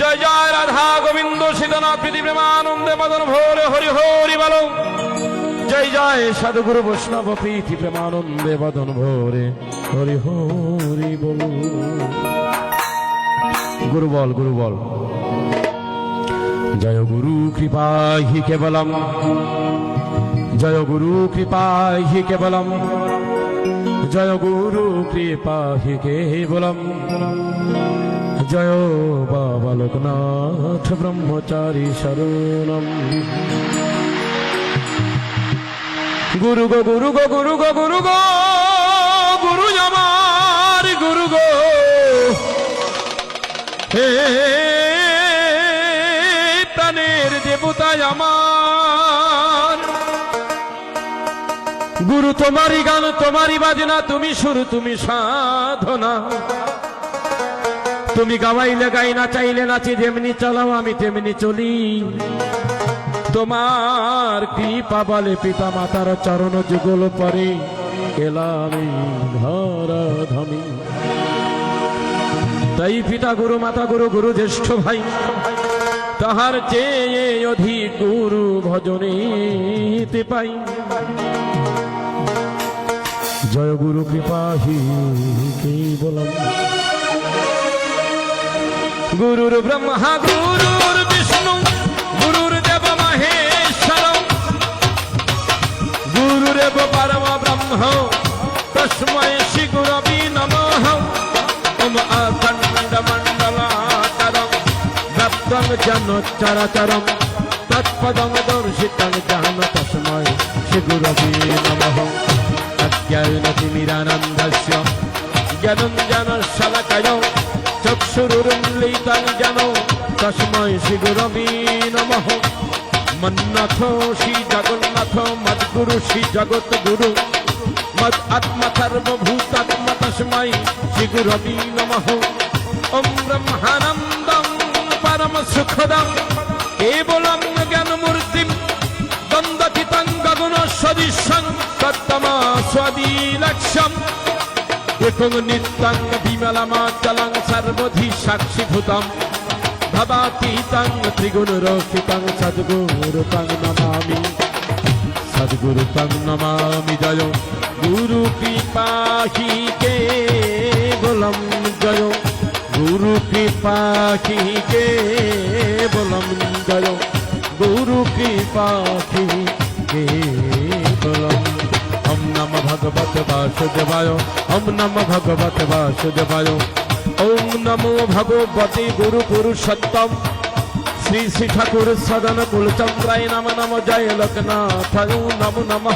জয় জয় রাধা গোবিন্দ সীতনা প্রীতি প্রেমানন্দে মদন ভোরে হরি হরি বল। জয় জয় সাধুগুরু বৈষ্ণব প্রীতি প্রেমানন্দে মদন ভোরে হরি হরি বল। গুরু বল গুরু বল। জয় গুরু কৃপা হি কেবলম। জয় গুরু কৃপা হি কেবলম। জয় গুরু কৃপা হি কেবলম। জয় বাবা লোকনাথ ব্রহ্মচারী শরণম। গুরু গো গুরু গো গুরু গো গুরু গো, গুরু আমার গুরু গো। হে প্রাণের দেবতা আমার। গুরু তোমারই গান, তোমারই বাজনা, তুমি সুর, তুমি সাধনা। তুমি গাওয়াইলে গাই না, চাইলে নাচি, যেমনি চালাও, আমি তেমনি চলি। তোমার কৃপা বলে পিতা মাতার চরণ যুগল পরে এলামি ধরা ধমি তাই পিতা গুরু, মাতা গুরু গুরু জ্যেষ্ঠ ভাই, তাহার চেয়ে অধিক গুরু ভজনেতে পাই। জয় গুরু কৃপাহি কে বলম। গুরুর ব্রহ্মা, গুরুর বিষ্ণু, গুরুর দেব মহেশ্বর। গুরুরেব পরম ব্রহ্ম, তস্মৈ শ্রী নমঃ। ওম আখণ্ড মণ্ডলাকারম ব্যক্তং জন চরাচরম তৎপদং দর্শিতং শ্রী নমঃ। অজ্ঞানতিমিরানন্দস্য জ্ঞানম জন শলকয় যেন তস্মৈ শ্রী গুরবি নমঃ। মন্নাথ শ্রী জগন্নাথ, মদ্গুরু শ্রী জগৎ গুরু মদ আত্মা সর্বভূতাত্মা তস্মৈ শ্রী গুরবি নমঃ। ওম ব্রহ্মানন্দং একং নিত্যং বিমলমাচলং সর্বধি সাক্ষীভূতম ভবাতীতং ত্রিগুণরক্ষিতং সদ্গুরুতং নমামি। সদ্গুরুতং নমামি জয়। গুরু কৃপাহি কে বলম জয়। গুরু কৃপাহি কে বলম জয়। গুরু কৃপাহি কে ভগবত বাসুদেবায় ওম নম ভগবত বাসুদেবায় ওম নমো ভগবতে গুরু পুরুষোত্তম শ্রী শ্রী ঠাকুর সদন কুলচন্দ্রায় নম নম জয় লোকনাথ নম নম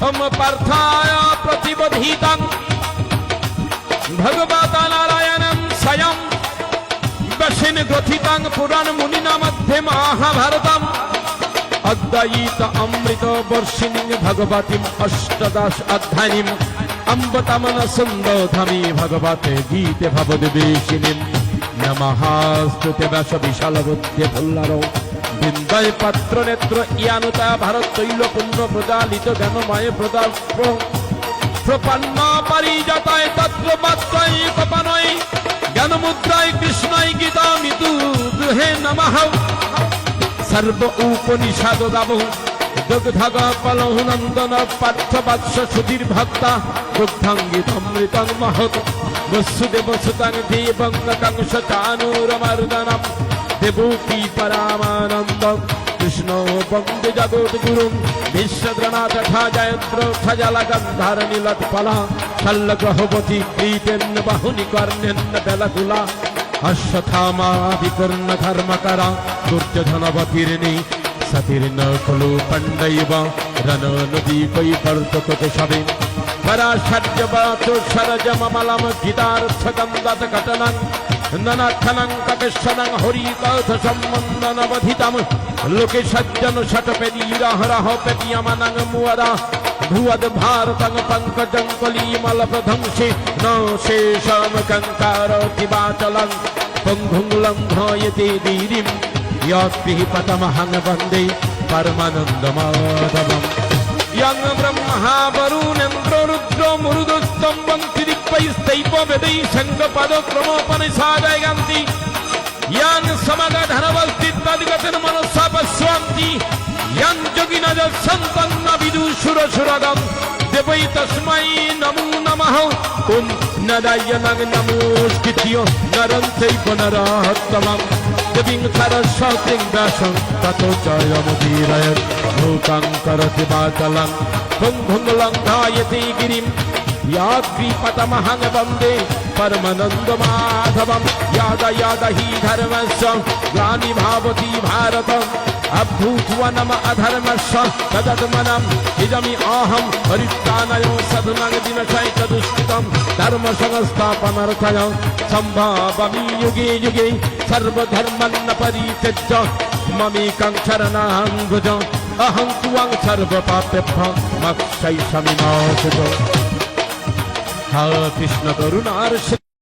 ওম পার্থায় প্রতিবোধিতং ভগবত নারায়ণম স্বয়ং দশিন গ্রথিতাং পুরাণ মুনিনা মধ্যে মহাভারতম অমৃত বর্ষিণী ভগবতীম অষ্টদশ অধ্যায়ীম অম্বতমন সুন্দধামী ভগবতে গীতে ভবদ্বেষিণীম নমস্তুতে ব্যাস বিশাল বুদ্ধে ভল্লার বিন্দয় পাত্র নেত্র ইয়ানুতা ভারত তৈল পুণ্য প্রজালিত জ্ঞানময় প্রদা প্রপন্ন পারিজাতায় তত্র মাত্রায় কপানয় জ্ঞানমুদ্রায় কৃষ্ণয় গীতা মিতু দুহে নমঃ সর্ব উপনিষদ দাব। দুগ্ধগ কলহ নন্দন পার্থ বাৎস সুধীর ভক্তা। দুগ্ধাঙ্গিতমৃতং মহৎ। বসুদেব সুতং দেবং কংস চানুরমর্দনম। দেবকী পরামানন্দ। কৃষ্ণ বন্দে জগৎ গুরু বিশ্বদ্রনাথ জয়দ্র খজল গন্ধার নীলৎপলা। শল্যগ্রহবতী ক্রীতেন্ন বাহুনি কর্ণেন্ন বেলকুলা অশ্বথামাদিকর্ণ ধর্মকরা নদী কই বর্তকত সবে পরাশর্যবাত সরজমমলম গীতার্থ গন্ধাত ঘটনং ননাথনং কপেশ্বরং হরিকথ সম্বন্ধনবধিতম লোকে সজ্জন শতপেদীরহ রহ পেদীয়মনং মুয়রা ভুয়দ ভারতং পঙ্কজং কলিমল প্রধ্বংসে ন শেষম কঙ্কার দিবাচলং পঙ্গুং লঙ্ঘয়তে দীরিম యాస్తి పతమహంగ వందే పరమానందమాధవం యంగ బ్రహ్మా రుద్రో మురుదస్తంభం తిరిపై స్థైవ వెదై సంగ యాన్ సమగ ధనవస్తి ॐ नराय नग नमोऽस्कृत्य नरं चैव नरोत्तमम् देवीं सरस्वतीं व्यासं ततो जयमुदीरय भूतं करति वाचलं भुं भुङ्गलं धायति गिरिं याद्विपतमहं वन्दे परमानन्दमाधवं याद याद हि धर्मस्य ग्लानि भावति भारतम् अभूत्वा नम अधर्मस्य तदत्मनम् इदमि अहं हरित्तानयो सदनं दिनशैकदुष्कृतं धर्म संस्थापनार्थय सम्भावमि युगे युगे सर्वधर्मन्न परित्यज्य ममेकं शरणां भुज अहं त्वं सर्वपापेभ्य मक्षैषमिनाशुतो हा कृष्ण करुणार्ष